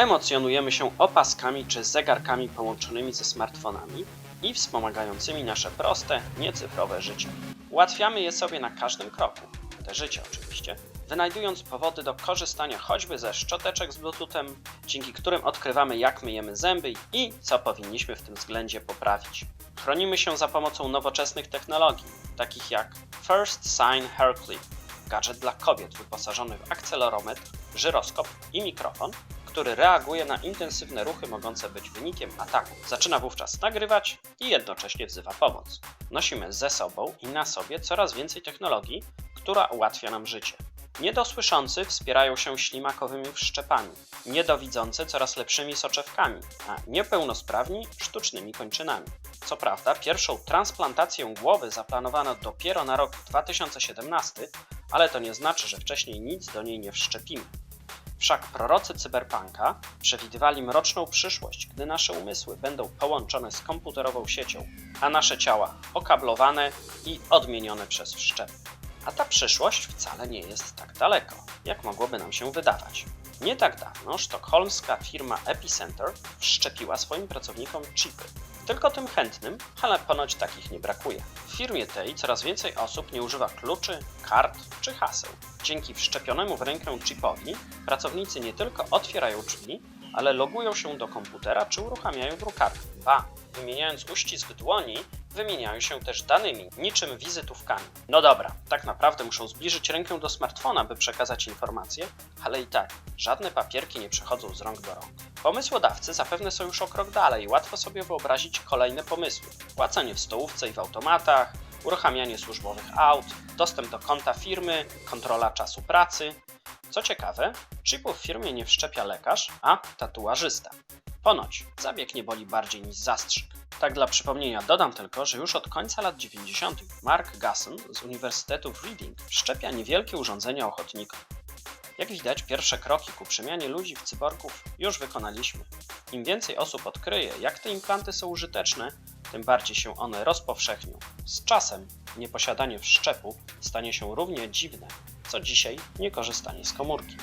Emocjonujemy się opaskami czy zegarkami połączonymi ze smartfonami i wspomagającymi nasze proste, niecyfrowe życie. Ułatwiamy je sobie na każdym kroku, te życie oczywiście, wynajdując powody do korzystania choćby ze szczoteczek z Bluetoothem, dzięki którym odkrywamy jak myjemy zęby i co powinniśmy w tym względzie poprawić. Chronimy się za pomocą nowoczesnych technologii, takich jak First Sign Hair Clip, gadżet dla kobiet wyposażony w akcelerometr, żyroskop i mikrofon, który reaguje na intensywne ruchy mogące być wynikiem ataku. Zaczyna wówczas nagrywać i jednocześnie wzywa pomoc. Nosimy ze sobą i na sobie coraz więcej technologii, która ułatwia nam życie. Niedosłyszący wspierają się ślimakowymi wszczepami, niedowidzący coraz lepszymi soczewkami, a niepełnosprawni sztucznymi kończynami. Co prawda, pierwszą transplantację głowy zaplanowano dopiero na rok 2017, ale to nie znaczy, że wcześniej nic do niej nie wszczepimy. Wszak prorocy cyberpunka przewidywali mroczną przyszłość, gdy nasze umysły będą połączone z komputerową siecią, a nasze ciała okablowane i odmienione przez wszczep. A ta przyszłość wcale nie jest tak daleko, jak mogłoby nam się wydawać. Nie tak dawno sztokholmska firma Epicenter wszczepiła swoim pracownikom chipy. Tylko tym chętnym, ale ponoć takich nie brakuje. W firmie tej coraz więcej osób nie używa kluczy, kart czy haseł. Dzięki wszczepionemu w rękę chipowi pracownicy nie tylko otwierają drzwi, ale logują się do komputera czy uruchamiają drukarkę. Ba, wymieniając uścisk dłoni, wymieniają się też danymi, niczym wizytówkami. No dobra, tak naprawdę muszą zbliżyć rękę do smartfona, by przekazać informacje, ale i tak, żadne papierki nie przechodzą z rąk do rąk. Pomysłodawcy zapewne są już o krok dalej łatwo sobie wyobrazić kolejne pomysły. Płacenie w stołówce i w automatach, uruchamianie służbowych aut, dostęp do konta firmy, kontrola czasu pracy. Co ciekawe, chipu w firmie nie wszczepia lekarz, a tatuażysta. Ponoć zabieg nie boli bardziej niż zastrzyk. Tak dla przypomnienia dodam tylko, że już od końca lat 90. Mark Gasson z Uniwersytetu w Reading wszczepia niewielkie urządzenia ochotnikom. Jak widać, pierwsze kroki ku przemianie ludzi w cyborgów już wykonaliśmy. Im więcej osób odkryje, jak te implanty są użyteczne, tym bardziej się one rozpowszechnią. Z czasem nieposiadanie wszczepu stanie się równie dziwne, co dzisiaj niekorzystanie z komórki.